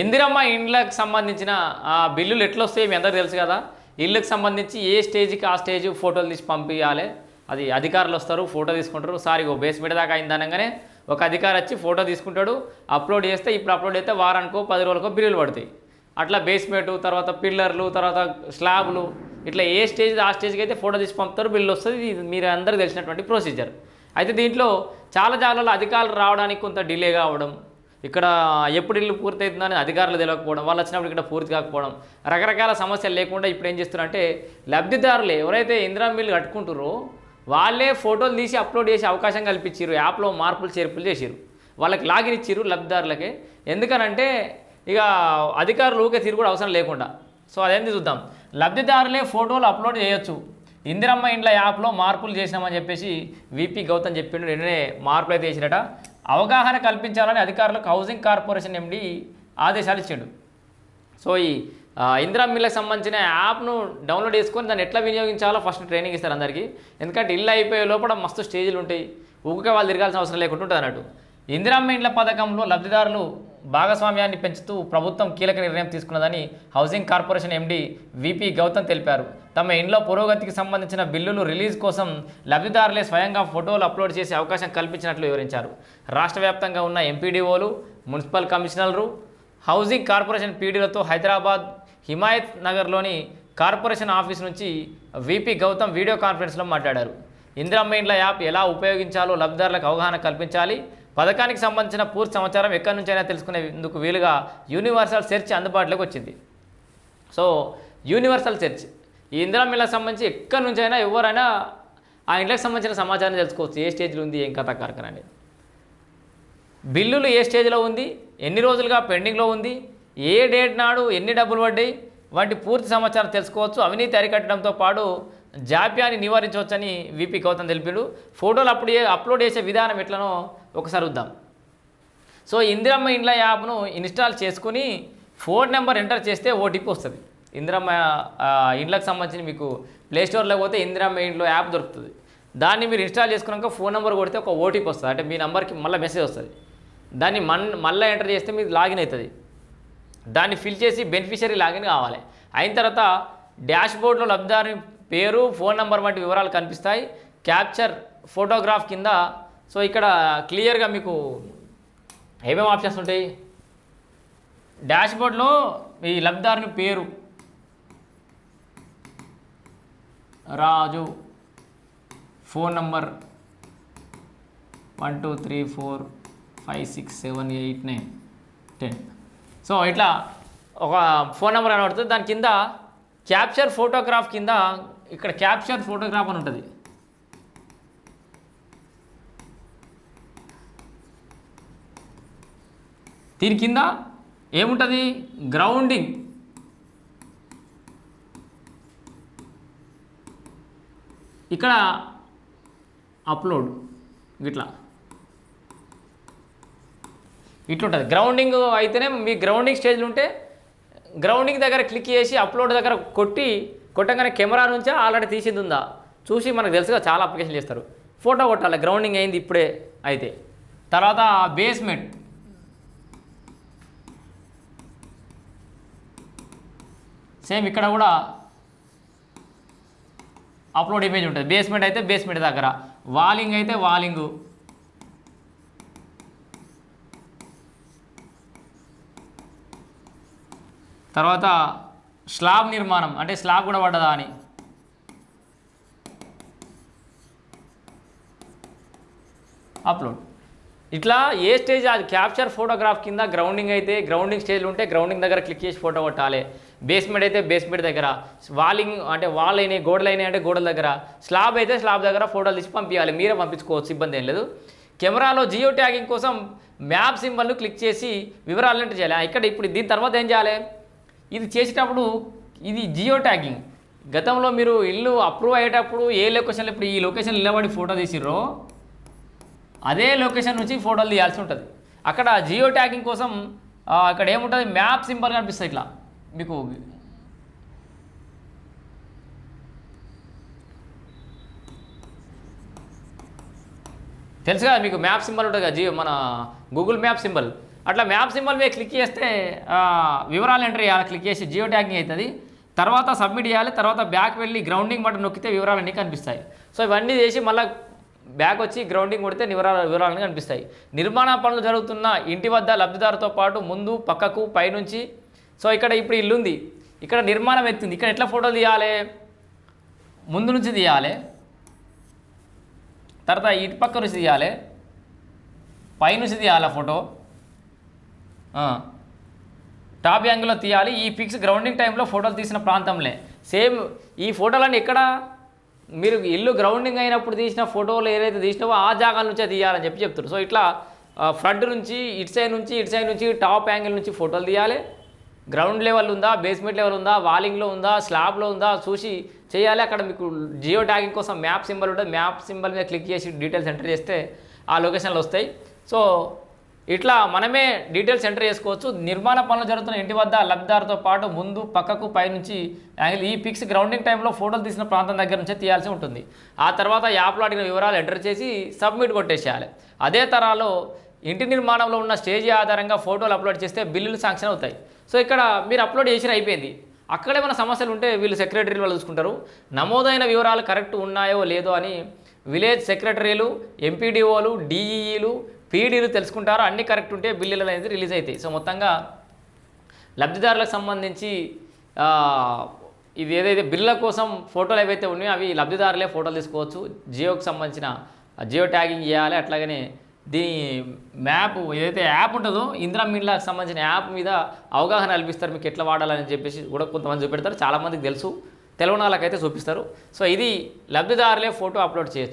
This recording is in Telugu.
ఇందిరమ్మ ఇండ్లకు సంబంధించిన ఆ బిల్లులు ఎట్లా వస్తాయి మీ అందరికీ తెలుసు కదా? ఇళ్ళకి సంబంధించి ఏ స్టేజ్కి ఆ స్టేజ్ ఫోటోలు తీసి పంపించాలి అది అధికారులు వస్తారు ఫోటో తీసుకుంటారు. సార్ ఇగో బేస్మెంట్ దాకా అయింది అనగానే ఒక అధికారి వచ్చి ఫోటో తీసుకుంటాడు. అప్లోడ్ చేస్తే ఇప్పుడు అప్లోడ్ అయితే వారానికో పది రోజులకో బిల్లులు పడతాయి. అట్లా బేస్మెంట్ తర్వాత పిల్లర్లు తర్వాత స్లాబ్లు ఇట్లా ఏ స్టేజ్ ఆ స్టేజ్కి అయితే ఫోటో తీసి పంపుతారు బిల్లు వస్తుంది. ఇది మీరు అందరికీ తెలిసినటువంటి ప్రొసీజర్. అయితే దీంట్లో చాలా చాలా అధికారులు రావడానికి కొంత డిలే కావడం ఇక్కడ ఎప్పుడు ఇల్లు పూర్తవుతుందని అధికారులు తెలియకపోవడం వాళ్ళు వచ్చినప్పుడు ఇక్కడ పూర్తి కాకపోవడం రకరకాల సమస్యలు లేకుండా ఇప్పుడు ఏం చేస్తున్నారంటే లబ్ధిదారులు ఎవరైతే ఇందిరా మిల్లు కట్టుకుంటారో వాళ్ళే ఫోటోలు తీసి అప్లోడ్ చేసే అవకాశం కల్పించారు యాప్లో మార్పులు చేర్పులు చేశారు వాళ్ళకి లాగిన్ ఇచ్చారు లబ్ధిదారులకి. ఎందుకనంటే ఇక అధికారులు ఊకే తిరుగుడు అవసరం లేకుండా. సో అదేంటి చూద్దాం. లబ్ధిదారులే ఫోటోలు అప్లోడ్ చేయొచ్చు. ఇందిరమ్మ ఇండ్ల యాప్లో మార్పులు చేసినామని చెప్పేసి విపి గౌతమ్ చెప్పిండు నిన్ననే మార్పులు అయితే చేసిరట. అవగాహన కల్పించాలని అధికారులకు హౌసింగ్ కార్పొరేషన్ ఎండి ఆదేశాలు ఇచ్చాడు. సో ఈ ఇందిరా మిల్లకు సంబంధించిన యాప్ను డౌన్లోడ్ చేసుకొని దాన్ని ఎట్లా వినియోగించాలో ఫస్ట్ ట్రైనింగ్ ఇస్తారు అందరికీ. ఎందుకంటే ఇల్లు అయిపోయే లోపల మస్తు స్టేజీలు ఉంటాయి. ఊరికే వాళ్ళు తిరగాల్సిన అవసరం లేకుండా ఉంటుంది అన్నట్టు. ఇందిరామ్మ ఇండ్ల పథకంలో లబ్ధిదారులు భాగస్వామ్యాన్ని పెంచుతూ ప్రభుత్వం కీలక నిర్ణయం తీసుకున్నదని housing corporation MD VP Gautam తెలిపారు. తమ ఇంట్లో పురోగతికి సంబంధించిన బిల్లులు రిలీజ్ కోసం లబ్ధిదారులే స్వయంగా ఫోటోలు అప్లోడ్ చేసే అవకాశం కల్పించినట్లు వివరించారు. రాష్ట్ర వ్యాప్తంగా ఉన్న ఎంపీడీఓలు మున్సిపల్ కమిషనర్లు హౌసింగ్ కార్పొరేషన్ పీడీలతో హైదరాబాద్ హిమాయత్ నగర్లోని కార్పొరేషన్ ఆఫీస్ నుంచి విపి గౌతమ్ వీడియో కాన్ఫరెన్స్లో మాట్లాడారు. ఇందిరమ్మ ఇండ్ల యాప్ ఎలా ఉపయోగించాలో లబ్ధిదారులకు అవగాహన కల్పించాలి. పథకానికి సంబంధించిన పూర్తి సమాచారం ఎక్కడి నుంచైనా తెలుసుకునేందుకు వీలుగా యూనివర్సల్ సెర్చ్ అందుబాటులోకి వచ్చింది. సో యూనివర్సల్ సెర్చ్ ఈ ఇందిరా మిల్లకు సంబంధించి ఎక్కడి నుంచైనా ఎవరైనా ఆ ఇండ్లకు సంబంధించిన సమాచారం తెలుసుకోవచ్చు. ఏ స్టేజ్లో ఉంది ఏం కథ కార్యక్రమం అనేది. బిల్లులు ఏ స్టేజ్లో ఉంది ఎన్ని రోజులుగా పెండింగ్లో ఉంది ఏ డేట్ నాడు ఎన్ని డబ్బులు పడ్డాయి వంటి పూర్తి సమాచారం తెలుసుకోవచ్చు. అవినీతి అరికట్టడంతో పాటు జాప్యాన్ని నివారించవచ్చని విపి గౌతమ్ తెలిపాడు. ఫోటోలు అప్పుడు అప్లోడ్ చేసే విధానం ఎట్లనో ఒకసారి చూద్దాం. సో ఇందిరమ్మ ఇండ్ల యాప్ను ఇన్స్టాల్ చేసుకుని ఫోన్ నెంబర్ ఎంటర్ చేస్తే ఓటీపీ వస్తుంది. ఇందిరమ్మ ఇండ్లకు సంబంధించి మీకు ప్లేస్టోర్లో పోతే ఇందిరమ్మ ఇంట్లో యాప్ దొరుకుతుంది. దాన్ని మీరు ఇన్స్టాల్ చేసుకున్నాక ఫోన్ నెంబర్ కొడితే ఒక ఓటీపీ వస్తుంది. అంటే మీ నెంబర్కి మళ్ళీ మెసేజ్ వస్తుంది. దాన్ని మన్ మళ్ళీ ఎంటర్ చేస్తే మీరు లాగిన్ అవుతుంది. దాన్ని ఫిల్ చేసి బెనిఫిషరీ లాగిన్ కావాలి. అయిన తర్వాత డాష్ బోర్డ్లో లబ్ధిదారు పేరు ఫోన్ నెంబర్ వంటి వివరాలు కనిపిస్తాయి. క్యాప్చర్ ఫోటోగ్రాఫ్ కింద. సో ఇక్కడ క్లియర్గా మీకు ఏమేమి ఆప్షన్స్ ఉంటాయి? డాష్ బోర్డ్లో ఈ లబ్ధిదారుని పేరు Raju. Phone number one two three four five six seven eight nine ten. So ఇట్లా ఒక ఫోన్ నెంబర్ కనబడుతుంది దాని కింద క్యాప్చర్ ఫోటోగ్రాఫ్ కింద ఇక్కడ క్యాప్చర్ ఫోటోగ్రాఫ్ అని ఉంటుంది. దీని కింద ఏముంటుంది? గ్రౌండింగ్. ఇక్కడ అప్లోడ్ ఇట్లా ఇట్లుంటుంది. గ్రౌండింగ్ అయితేనే మీ గ్రౌండింగ్ స్టేజ్లో ఉంటే గ్రౌండింగ్ దగ్గర క్లిక్ చేసి అప్లోడ్ దగ్గర కొట్టి కొట్టగానే కెమెరా నుంచే ఆల్రెడీ తీసింది ఉందా చూసి మనకు తెలుసుగా చాలా అప్లికేషన్ చేస్తారు. ఫోటో కొట్టాలి గ్రౌండింగ్ అయింది ఇప్పుడే అయితే. తర్వాత బేస్మెంట్ సేమ్ ఇక్కడ కూడా అప్లోడ్ ఇమేజ్ ఉంటుంది. బేస్మెంట్ అయితే బేస్మెంట్ దగ్గర. వాలింగ్ అయితే వాలింగు తర్వాత స్లాబ్ నిర్మాణం. అంటే స్లాబ్ కూడా పడ్డదా అని. అప్లోడ్ ఇట్లా ఏ స్టేజ్ అది? క్యాప్చర్ ఫోటోగ్రాఫ్ కింద గ్రౌండింగ్ అయితే గ్రౌండింగ్ స్టేజ్లో ఉంటే గ్రౌండింగ్ దగ్గర క్లిక్ చేసి ఫోటో కొట్టాలి. బేస్మెంట్ అయితే బేస్మెంట్ దగ్గర. వాలింగ్ అంటే వాల్ అయినాయి గోడలు అయినాయి అంటే గోడల దగ్గర. స్లాబ్ అయితే స్లాబ్ దగ్గర ఫోటోలు తీసి పంపించాలి మీరే పంపించుకోవచ్చు ఇబ్బంది ఏం లేదు. కెమెరాలో జియో ట్యాగింగ్ కోసం మ్యాప్ సింబల్ను క్లిక్ చేసి వివరాలు ఎంటర్ చేయాలి. ఇక్కడ ఇప్పుడు దీని తర్వాత ఏం చేయాలి? ఇది చేసేటప్పుడు ఇది జియో ట్యాగింగ్. గతంలో మీరు ఇల్లు అప్రూవ్ అయ్యేటప్పుడు ఏ లొకేషన్లో ఇప్పుడు ఈ లొకేషన్ నిలబడి ఫోటో తీసిర్రో అదే లొకేషన్ నుంచి ఫోటోలు తీయాల్సి ఉంటుంది. అక్కడ జియో ట్యాగింగ్ కోసం అక్కడ ఏముంటుంది? మ్యాప్ సింబల్ కనిపిస్తుంది ఇట్లా. మీకు తెలుసు కదా మీకు మ్యాప్ సింబల్ ఉంటుంది కదా జియో మన గూగుల్ మ్యాప్ సింబల్ అట్లా మ్యాప్ సింబల్ మీద క్లిక్ చేస్తే వివరాలు ఎంటర్ చేయాలి. క్లిక్ చేసి జియో ట్యాగింగ్ అవుతుంది. తర్వాత సబ్మిట్ చేయాలి. తర్వాత బ్యాక్ వెళ్ళి గ్రౌండింగ్ బటన్ నొక్కితే వివరాలు అన్నీ కనిపిస్తాయి. సో ఇవన్నీ చేసి మళ్ళీ బ్యాక్ వచ్చి గ్రౌండింగ్ కొడితే వివరాలు వివరాలన్నీ కనిపిస్తాయి. నిర్మాణ పనులు జరుగుతున్న ఇంటి వద్ద లబ్ధిదారుతో పాటు ముందు పక్కకు పైనుంచి సో ఇక్కడ ఇప్పుడు ఇల్లు ఉంది ఇక్కడ నిర్మాణం ఎత్తుంది. ఇక్కడ ఎట్లా ఫోటోలు తీయాలి? ముందు నుంచి తీయాలి. తర్వాత ఇటు పక్క నుంచి తీయాలి. పైనుంచి తీయాలి ఫోటో? టాప్ యాంగిల్లో తీయాలి. ఈ ఫిక్స్ గ్రౌండింగ్ టైంలో ఫోటోలు తీసిన ప్రాంతంలో. సేమ్ ఈ ఫోటోలన్నీ ఎక్కడ? మీరు ఇల్లు గ్రౌండింగ్ అయినప్పుడు తీసిన ఫోటోలు ఏదైతే తీసినావో ఆ జాగాల నుంచే తీయాలని చెప్పి చెప్తారు సో ఇట్లా ఫ్రంట్ నుంచి ఇటు సైడ్ నుంచి ఇటు సైడ్ నుంచి టాప్ యాంగిల్ నుంచి ఫోటోలు తీయాలి. గ్రౌండ్ లెవెల్ ఉందా బేస్మెంట్ లెవెల్ ఉందా వాలింగ్లో ఉందా స్లాబ్లో ఉందా చూసి చేయాలి. అక్కడ మీకు జియో ట్యాగింగ్ కోసం మ్యాప్ సింబల్ ఉంటుంది. మ్యాప్ సింబల్ మీద క్లిక్ చేసి డీటెయిల్స్ ఎంటర్ చేస్తే ఆ లొకేషన్లు వస్తాయి. సో ఇట్లా మనమే డీటెయిల్స్ ఎంటర్ చేసుకోవచ్చు. నిర్మాణ పనులు జరుగుతున్న ఇంటి వద్ద లబ్ధిదారుతో పాటు ముందు పక్కకు పైనుంచి యాంగిల్ ఈ పిక్స్ గ్రౌండింగ్ టైంలో ఫోటోలు తీసిన ప్రాంతం దగ్గర నుంచే తీయాల్సి ఉంటుంది. ఆ తర్వాత యాప్లో అడిగిన వివరాలు ఎంటర్ చేసి సబ్మిట్ కొట్టేసేయాలి. అదే తరాలో ఇంటి నిర్మాణంలో ఉన్న స్టేజీ ఆధారంగా ఫోటోలు అప్లోడ్ చేస్తే బిల్లులు శాంక్షన్ అవుతాయి. సో ఇక్కడ మీరు అప్లోడ్ చేసిన అయిపోయింది. అక్కడ ఏమైనా సమస్యలు ఉంటే వీళ్ళు సెక్రటరీ వాళ్ళు చూసుకుంటారు. నమోదైన వివరాలు కరెక్ట్ ఉన్నాయో లేదో అని విలేజ్ సెక్రటరీలు ఎంపీడీఓలు డిఈఈలు పీడీలు తెలుసుకుంటారు. అన్ని కరెక్ట్ ఉంటే బిల్లులు అనేది రిలీజ్ అవుతాయి. సో మొత్తంగా లబ్ధిదారులకు సంబంధించి ఇది ఏదైతే బిల్లుల కోసం ఫోటోలు ఏవైతే ఉన్నాయో అవి లబ్ధిదారులే ఫోటోలు తీసుకోవచ్చు. జియోకి సంబంధించిన జియో ట్యాగింగ్ చేయాలి. అట్లాగనే దీని మ్యాప్ ఏదైతే యాప్ ఉంటుందో ఇందిరా మీన్లాకి సంబంధించిన యాప్ మీద అవగాహన కల్పిస్తారు మీకు ఎట్లా వాడాలని చెప్పేసి కూడా కొంతమంది చూపెడతారు. చాలామందికి తెలుసు. తెలియని వాళ్ళకైతే చూపిస్తారు. సో ఇది లబ్ధిదారులే ఫోటో అప్లోడ్ చేయొచ్చు.